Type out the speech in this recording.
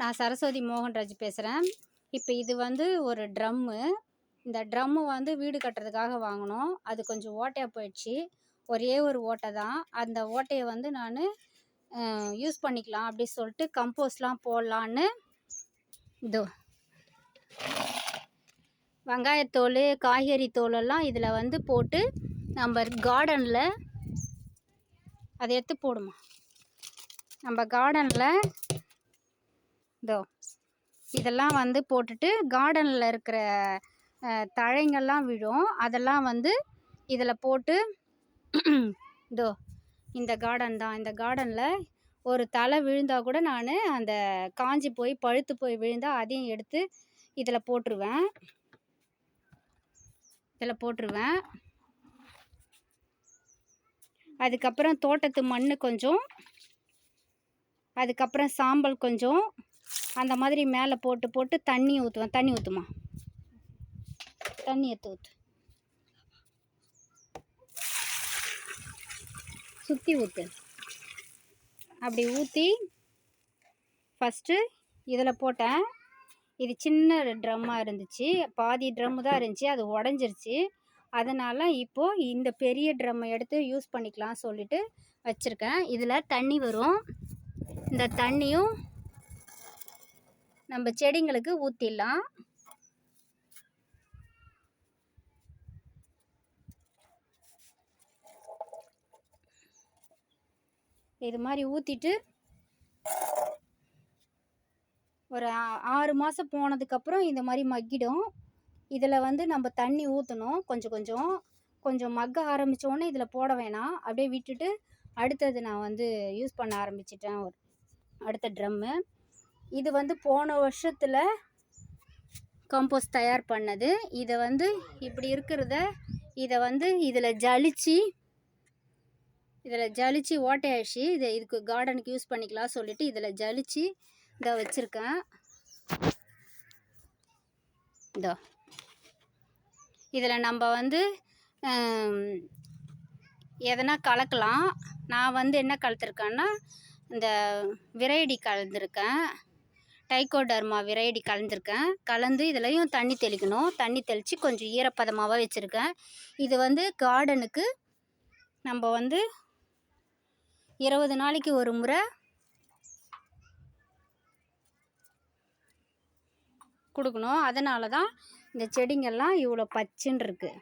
நான் சரஸ்வதி மோகன்ராஜ் பேசுகிறேன் இப்போ இது வந்து ஒரு ட்ரம்மு. இந்த ட்ரம்மு வந்து வீடு கட்டுறதுக்காக வாங்கினோம். அது கொஞ்சம் ஓட்டையாக போயிடுச்சு. ஒரே ஒரு ஓட்டை தான். அந்த ஓட்டையை வந்து நான் யூஸ் பண்ணிக்கலாம் அப்படி சொல்லிட்டு கம்போஸ்ட்லாம் போடலான்னு. இதோ. வெங்காயத்தோல் காய்கறி தோலெல்லாம் இதில் வந்து போட்டு நம்ம கார்டனில் அதை எடுத்து போடுமா? நம்ம கார்டனில் இதோ இதெல்லாம் வந்து போட்டுட்டு கார்டனில் இருக்கிற தழைங்கள்லாம் விழும். அதெல்லாம் வந்து இதில் போட்டு இதோ இந்த கார்டன் தான். இந்த கார்டனில் ஒரு தலை விழுந்தால் கூட நான் அந்த காஞ்சி போய் பழுத்து போய் விழுந்தால் அதையும் எடுத்து இதில் போட்டுருவேன். இதில் போட்டுருவேன். அதுக்கப்புறம் தோட்டத்து மண் கொஞ்சம். அதுக்கப்புறம் சாம்பல் கொஞ்சம். அந்த மாதிரி மேலே போட்டு போட்டு தண்ணி ஊற்றுவேன் தண்ணி ஊற்றுமா தண்ணி எடுத்து ஊற்று சுற்றி ஊற்று அப்படி ஊற்றி ஃபஸ்ட்டு இதில் போட்டேன். இது சின்ன ட்ரம்மாக இருந்துச்சு. பாதி ட்ரம்மு தான் இருந்துச்சு. அது உடஞ்சிருச்சு. அதனால் இப்போது இந்த பெரிய ட்ரம்மை எடுத்து யூஸ் பண்ணிக்கலாம் சொல்லிட்டு வச்சுருக்கேன். இதில் தண்ணி வரும். இந்த தண்ணியும் நம்ம செடிங்களுக்கு ஊற்றிடலாம் இது மாதிரி ஊற்றிட்டு ஒரு ஆறு மாதம் போனதுக்கப்புறம் இந்த மாதிரி மக்கிடும். இதில் வந்து நம்ம தண்ணி ஊற்றணும் கொஞ்சம் கொஞ்சம். கொஞ்சம் மக்க ஆரம்பித்தோடனே உடனே இதில் போட வேணாம். அப்படியே விட்டுட்டு அடுத்தது நான் வந்து யூஸ் பண்ண ஆரம்பிச்சிட்டேன். ஒரு அடுத்த ட்ரம்மு இது வந்து போன வருஷத்தில் கம்போஸ்ட் தயார் பண்ணது. இதை வந்து இப்படி இருக்கிறத இதை வந்து இதில் ஜலிச்சு இதில் ஜலிச்சு ஓட்டையாச்சு இதை இதுக்கு கார்டனுக்கு யூஸ் பண்ணிக்கலாம் சொல்லிட்டு இதில் ஜலிச்சு இதை வச்சுருக்கேன். இதோ. இதில் நம்ம வந்து எதனா கலக்கலாம். நான் வந்து என்ன கலத்துருக்கேன்னா இந்த விரைடி கலந்துருக்கேன். டைகோடர்மா விரைடி கலந்துருக்கேன். கலந்து இதுலேயும் தண்ணி தெளிக்கணும். தண்ணி தெளித்து கொஞ்சம் ஈரப்பதமாகவே வச்சுருக்கேன். இது வந்து கார்டனுக்கு நம்ம வந்து இருபது நாளைக்கு ஒரு முறை கொடுக்கணும். அதனால தான் இந்த செடிங்கெல்லாம் இவ்வளோ பச்சுன்னு இருக்குது